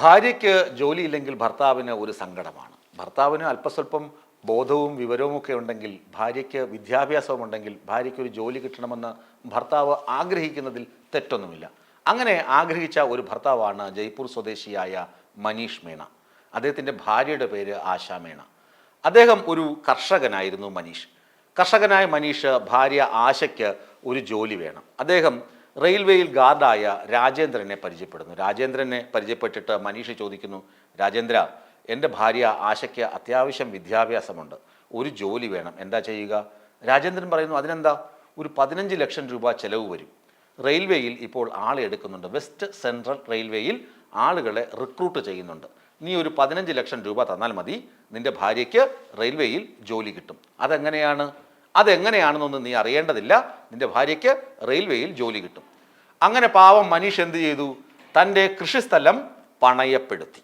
ഭാര്യയ്ക്ക് ജോലിയില്ലെങ്കിൽ ഭർത്താവിന് ഒരു സങ്കടമാണ്. ഭർത്താവിന് അല്പസ്വല്പം ബോധവും വിവരവും ഒക്കെ ഉണ്ടെങ്കിൽ ഭാര്യയ്ക്ക് വിദ്യാഭ്യാസവും ഉണ്ടെങ്കിൽ ഭാര്യയ്ക്ക് ഒരു ജോലി കിട്ടണമെന്ന് ഭർത്താവ് ആഗ്രഹിക്കുന്നതിൽ തെറ്റൊന്നുമില്ല. അങ്ങനെ ആഗ്രഹിച്ച ഒരു ഭർത്താവാണ് ജയ്പൂർ സ്വദേശിയായ മനീഷ് മേണ. അദ്ദേഹത്തിന്റെ ഭാര്യയുടെ പേര് ആശാ മേണ. അദ്ദേഹം ഒരു കർഷകനായിരുന്നു മനീഷ്. കർഷകനായ മനീഷ് ഭാര്യ ആശയ്ക്ക് ഒരു ജോലി വേണം. അദ്ദേഹം റെയിൽവേയിൽ ഗാർഡായ രാജേന്ദ്രനെ പരിചയപ്പെടുന്നു. രാജേന്ദ്രനെ പരിചയപ്പെട്ടിട്ട് മനീഷ് ചോദിക്കുന്നു രാജേന്ദ്ര എന്റെ ഭാര്യ ആശയ്ക്ക് അത്യാവശ്യം വിദ്യാഭ്യാസമുണ്ട്. ഒരു ജോലി വേണം. എന്താ ചെയ്യുക? രാജേന്ദ്രൻ പറയുന്നു അതിനെന്താ? ഒരു പതിനഞ്ച് ലക്ഷം രൂപ ചെലവ് വരും. റെയിൽവേയിൽ ഇപ്പോൾ ആളെ എടുക്കുന്നുണ്ട്. വെസ്റ്റ് സെൻട്രൽ റെയിൽവേയിൽ ആളുകളെ റിക്രൂട്ട് ചെയ്യുന്നുണ്ട്. നീ ഒരു പതിനഞ്ച് ലക്ഷം രൂപ തന്നാൽ മതി. നിന്റെ ഭാര്യയ്ക്ക് റെയിൽവേയിൽ ജോലി കിട്ടും. അതെങ്ങനെയാണ്? അതെങ്ങനെയാണെന്നൊന്നും നീ അറിയേണ്ടതില്ല. നിന്റെ ഭാര്യയ്ക്ക് റെയിൽവേയിൽ ജോലി കിട്ടും. അങ്ങനെ പാവം മനീഷ് എന്ത് ചെയ്തു? തന്റെ കൃഷിസ്ഥലം പണയപ്പെടുത്തി.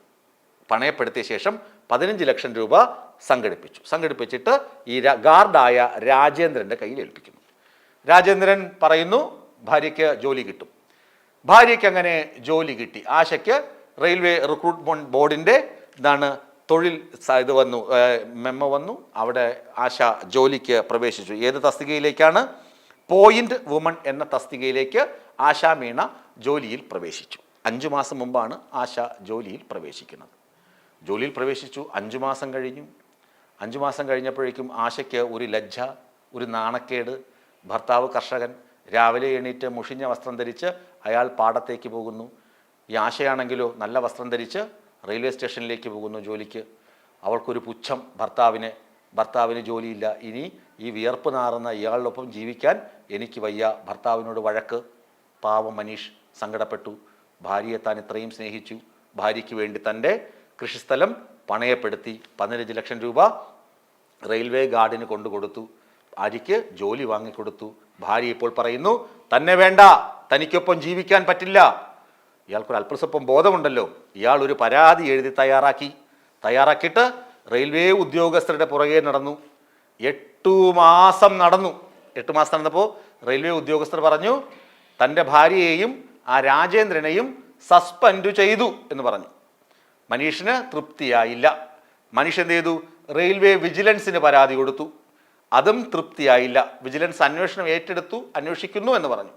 പണയപ്പെടുത്തിയ ശേഷം പതിനഞ്ച് ലക്ഷം രൂപ സംഘടിപ്പിച്ചു. സംഘടിപ്പിച്ചിട്ട് ഈ ഗാർഡായ രാജേന്ദ്രന്റെ കയ്യിൽ ഏൽപ്പിക്കുന്നു. രാജേന്ദ്രൻ പറയുന്നു ഭാര്യയ്ക്ക് ജോലി കിട്ടും. ഭാര്യയ്ക്ക് അങ്ങനെ ജോലി കിട്ടി. ആശയ്ക്ക് റെയിൽവേ റിക്രൂട്ട്മെന്റ് ബോർഡിന്റെ ഇതാണ് തൊഴിൽ ഇത് വന്നു മെമ്മ വന്നു. അവിടെ ആശ ജോലിക്ക് പ്രവേശിച്ചു. ഏത് തസ്തികയിലേക്കാണ്? പോയിന്റ് വുമൺ എന്ന തസ്തികയിലേക്ക് ആശാ മീണ ജോലിയിൽ പ്രവേശിച്ചു. അഞ്ചു മാസം മുമ്പാണ് ആശ ജോലിയിൽ പ്രവേശിക്കുന്നത്. ജോലിയിൽ പ്രവേശിച്ചു അഞ്ചു മാസം കഴിഞ്ഞു. അഞ്ചു മാസം കഴിഞ്ഞപ്പോഴേക്കും ആശയ്ക്ക് ഒരു ലജ്ജ ഒരു നാണക്കേട്. ഭർത്താവ് കർഷകൻ രാവിലെ എണീറ്റ് മുഷിഞ്ഞ വസ്ത്രം ധരിച്ച് അയാൾ പാടത്തേക്ക് പോകുന്നു. ഈ ആശയാണെങ്കിലോ നല്ല വസ്ത്രം ധരിച്ച് റെയിൽവേ സ്റ്റേഷനിലേക്ക് പോകുന്നു ജോലിക്ക് അവൾക്കൊരു പുച്ഛം ഭർത്താവിനെ ഭർത്താവിന് ജോലിയില്ല. ഇനി ഈ വിയർപ്പ് നാറുന്ന ഇയാളോടൊപ്പം ജീവിക്കാൻ എനിക്ക് വയ്യ. ഭർത്താവിനോട് വഴക്ക്. പാവം മനീഷ് സങ്കടപ്പെട്ടു. ഭാര്യയെ താൻ ഇത്രയും സ്നേഹിച്ചു. ഭാര്യയ്ക്ക് വേണ്ടി തന്റെ കൃഷിസ്ഥലം പണയപ്പെടുത്തി. പതിനഞ്ച് ലക്ഷം രൂപ റെയിൽവേ ഗാർഡിന് കൊണ്ടു കൊടുത്തു ഭാര്യയ്ക്ക് ജോലി വാങ്ങിക്കൊടുത്തു. ഭാര്യ ഇപ്പോൾ പറയുന്നു തന്നെ വേണ്ട. തനിക്കൊപ്പം ജീവിക്കാൻ പറ്റില്ല. ഇയാൾക്കൊരു അല്പസ്വപ്പം ബോധമുണ്ടല്ലോ. ഇയാൾ ഒരു പരാതി എഴുതി തയ്യാറാക്കി. തയ്യാറാക്കിയിട്ട് റെയിൽവേ ഉദ്യോഗസ്ഥരുടെ പുറകെ നടന്നു. എട്ടു മാസം നടന്നു. എട്ട് മാസം നടന്നപ്പോൾ റെയിൽവേ ഉദ്യോഗസ്ഥർ പറഞ്ഞു തന്റെ ഭാര്യയെയും ആ രാജേന്ദ്രനെയും സസ്പെൻഡ് ചെയ്തു എന്ന് പറഞ്ഞു. മനീഷിന് തൃപ്തിയായില്ല. മനീഷ് എന്ത് ചെയ്തു? റെയിൽവേ വിജിലൻസിന് പരാതി കൊടുത്തു. അതും തൃപ്തിയായില്ല. വിജിലൻസ് അന്വേഷണം ഏറ്റെടുത്തു അന്വേഷിക്കുന്നു എന്ന് പറഞ്ഞു.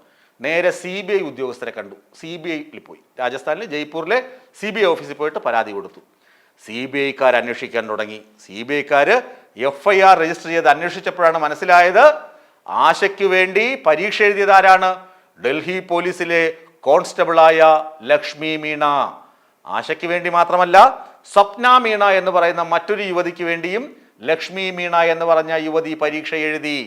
നേരെ സി ബി ഐ ഉദ്യോഗസ്ഥരെ കണ്ടു. സി ബി ഐയിൽ പോയി. രാജസ്ഥാനിലെ ജയ്പൂരിലെ സി ബി ഐ ഓഫീസിൽ പോയിട്ട് പരാതി കൊടുത്തു. സി ബി ഐക്കാർ അന്വേഷിക്കാൻ തുടങ്ങി. സി ബി ഐക്കാർ എഫ് ഐ ആർ രജിസ്റ്റർ ചെയ്ത് അന്വേഷിച്ചപ്പോഴാണ് മനസ്സിലായത് ആശയ്ക്ക് വേണ്ടി പരീക്ഷ എഴുതിയത് ആരാണ്? ഡൽഹി പോലീസിലെ കോൺസ്റ്റബിളായ ലക്ഷ്മി മീണ. ആശയ്ക്ക് വേണ്ടി മാത്രമല്ല സ്വപ്ന മീണ എന്ന് പറയുന്ന മറ്റൊരു യുവതിക്ക് വേണ്ടിയും ലക്ഷ്മി മീണ എന്ന് പറഞ്ഞ യുവതി പരീക്ഷ എഴുതി.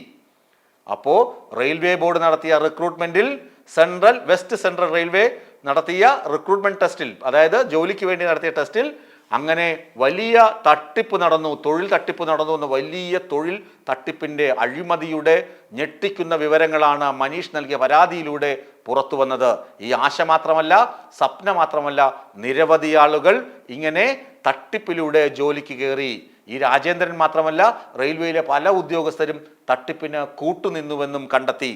അപ്പോൾ റെയിൽവേ ബോർഡ് നടത്തിയ റിക്രൂട്ട്മെന്റിൽ സെൻട്രൽ വെസ്റ്റ് സെൻട്രൽ റെയിൽവേ നടത്തിയ റിക്രൂട്ട്മെന്റ് ടെസ്റ്റിൽ അതായത് ജോലിക്ക് വേണ്ടി നടത്തിയ ടെസ്റ്റിൽ അങ്ങനെ വലിയ തട്ടിപ്പ് നടന്നു തൊഴിൽ തട്ടിപ്പ് നടന്നു എന്ന വലിയ തൊഴിൽ തട്ടിപ്പിന്റെ അഴിമതിയുടെ ഞെട്ടിക്കുന്ന വിവരങ്ങളാണ് മനീഷ് നൽകിയ പരാതിയിലൂടെ പുറത്തു വന്നത്. ഈ ആശ മാത്രമല്ല സ്വപ്ന മാത്രമല്ല നിരവധി ആളുകൾ ഇങ്ങനെ തട്ടിപ്പിലൂടെ ജോലിക്ക് കയറി. ഈ രാജേന്ദ്രൻ മാത്രമല്ല റെയിൽവേയിലെ പല ഉദ്യോഗസ്ഥരും തട്ടിപ്പിന് കൂട്ടുനിന്നുവെന്നും കണ്ടെത്തി.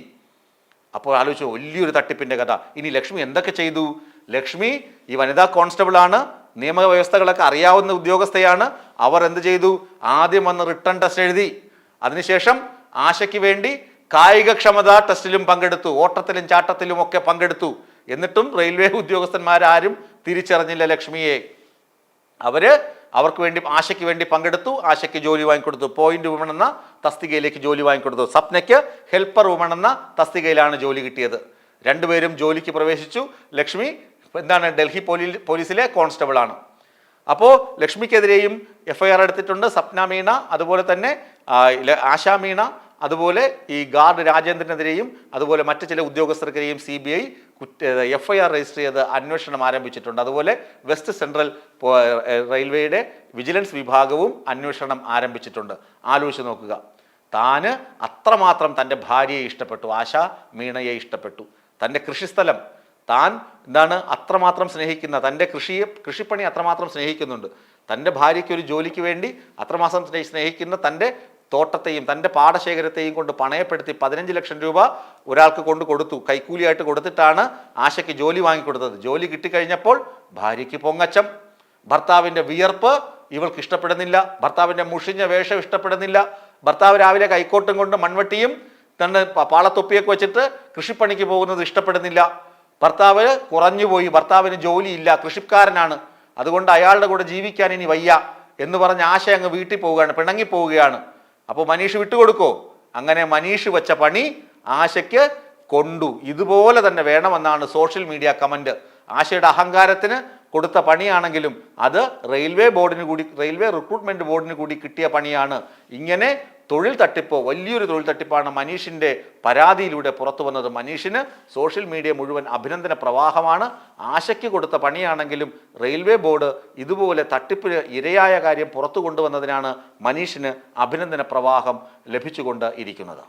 അപ്പോൾ ആലോചിച്ചു വലിയൊരു തട്ടിപ്പിന്റെ കഥ. ഇനി ലക്ഷ്മി എന്തൊക്കെ ചെയ്തു? ലക്ഷ്മി ഈ വനിതാ കോൺസ്റ്റബിളാണ് നിയമവ്യവസ്ഥകളൊക്കെ അറിയാവുന്ന ഉദ്യോഗസ്ഥയാണ്. അവർ എന്ത് ചെയ്തു? ആദ്യം വന്ന് റിട്ടേൺ ടെസ്റ്റ് എഴുതി. അതിനുശേഷം ആശയ്ക്ക് വേണ്ടി കായികക്ഷമതാ ടെസ്റ്റിലും പങ്കെടുത്തു ഓട്ടത്തിലും ചാട്ടത്തിലും ഒക്കെ പങ്കെടുത്തു. എന്നിട്ടും റെയിൽവേ ഉദ്യോഗസ്ഥന്മാരാരും തിരിച്ചറിഞ്ഞില്ല ലക്ഷ്മിയെ. അവർ അവർക്ക് വേണ്ടി ആശയ്ക്ക് വേണ്ടി പങ്കെടുത്തു. ആശയ്ക്ക് ജോലി വാങ്ങിക്കൊടുത്തു. പോയിന്റ് വുമൺ എന്ന തസ്തികയിലേക്ക് ജോലി വാങ്ങിക്കൊടുത്തു. സ്വപ്നയ്ക്ക് ഹെൽപ്പർ വുമൺ എന്ന തസ്തികയിലാണ് ജോലി കിട്ടിയത്. രണ്ടുപേരും ജോലിക്ക് പ്രവേശിച്ചു. ലക്ഷ്മി എന്താണ് ഡൽഹി പോലീ പോലീസിലെ കോൺസ്റ്റബിൾ ആണ്. അപ്പോൾ ലക്ഷ്മിക്കെതിരെയും എഫ് ഐ ആർ എടുത്തിട്ടുണ്ട്. സപ്ന മീണ അതുപോലെ തന്നെ ആശാ മീണ അതുപോലെ ഈ ഗാർഡ് രാജേന്ദ്രനെതിരെയും അതുപോലെ മറ്റു ചില ഉദ്യോഗസ്ഥർക്കെതിരെയും C B I F I R register ചെയ്ത് അന്വേഷണം ആരംഭിച്ചിട്ടുണ്ട്. അതുപോലെ വെസ്റ്റ് സെൻട്രൽ റെയിൽവേയുടെ വിജിലൻസ് വിഭാഗവും അന്വേഷണം ആരംഭിച്ചിട്ടുണ്ട്. ആലോചിച്ച് നോക്കുക. താന് അത്രമാത്രം തന്റെ ഭാര്യയെ ഇഷ്ടപ്പെട്ടു. ആശ മീണയെ ഇഷ്ടപ്പെട്ടു. തന്റെ കൃഷിസ്ഥലം. താൻ എന്താണ് അത്രമാത്രം സ്നേഹിക്കുന്ന തന്റെ കൃഷിയെ കൃഷിപ്പണി അത്രമാത്രം സ്നേഹിക്കുന്നുണ്ട്. തന്റെ ഭാര്യയ്ക്ക് ഒരു ജോലിക്ക് വേണ്ടി അത്രമാത്രം സ്നേഹിക്കുന്ന തന്റെ തോട്ടത്തെയും തന്റെ പാടശേഖരത്തെയും കൊണ്ട് പണയപ്പെടുത്തി പതിനഞ്ച് ലക്ഷം രൂപ ഒരാൾക്ക് കൊണ്ട് കൊടുത്തു. കൈക്കൂലിയായിട്ട് കൊടുത്തിട്ടാണ് ആശയ്ക്ക് ജോലി വാങ്ങിക്കൊടുത്തത്. ജോലി കിട്ടിക്കഴിഞ്ഞപ്പോൾ ഭാര്യയ്ക്ക് പൊങ്ങച്ചം. ഭർത്താവിന്റെ വിയർപ്പ് ഇവൾക്ക് ഇഷ്ടപ്പെടുന്നില്ല. ഭർത്താവിന്റെ മുഷിഞ്ഞ വേഷം ഇഷ്ടപ്പെടുന്നില്ല. ഭർത്താവ് രാവിലെ കൈക്കോട്ടും കൊണ്ട് മൺവെട്ടിയും തന്നെ പാളത്തൊപ്പിയൊക്കെ വെച്ചിട്ട് കൃഷിപ്പണിക്ക് പോകുന്നത് ഇഷ്ടപ്പെടുന്നില്ല. ഭർത്താവ് കുറഞ്ഞുപോയി. ഭർത്താവിന് ജോലിയില്ല. കൃഷിക്കാരനാണ്. അതുകൊണ്ട് അയാളുടെ കൂടെ ജീവിക്കാൻ ഇനി വയ്യ എന്ന് പറഞ്ഞ് ആശ അങ്ങ് വീട്ടിൽ പോവുകയാണ്. പിണങ്ങി പോവുകയാണ്. അപ്പോൾ മനീഷ് വിട്ടുകൊടുക്കോ? അങ്ങനെ മനീഷ് വെച്ച പണി ആശയ്ക്ക് കൊണ്ടു. ഇതുപോലെ തന്നെ വേണമെന്നാണ് സോഷ്യൽ മീഡിയ കമന്റ്. ആശയുടെ അഹങ്കാരത്തിന് കൊടുത്ത പണിയാണെങ്കിലും അത് റെയിൽവേ ബോർഡിന് കൂടി റെയിൽവേ റിക്രൂട്ട്മെന്റ് ബോർഡിന് കൂടി കിട്ടിയ പണിയാണ്. ഇങ്ങനെ തൊഴിൽ തട്ടിപ്പ് വലിയൊരു തൊഴിൽ തട്ടിപ്പാണ് മനീഷിന്റെ പരാതിയിലൂടെ പുറത്തു വന്നത്. മനീഷിന് സോഷ്യൽ മീഡിയ മുഴുവൻ അഭിനന്ദന പ്രവാഹമാണ്. ആശയ്ക്ക് കൊടുത്ത പണിയാണെങ്കിലും റെയിൽവേ ബോർഡ് ഇതുപോലെ തട്ടിപ്പിന് ഇരയായ കാര്യം പുറത്തു കൊണ്ടുവന്നതിനാണ് മനീഷിന് അഭിനന്ദന പ്രവാഹം ലഭിച്ചുകൊണ്ട് ഇരിക്കുന്നത്.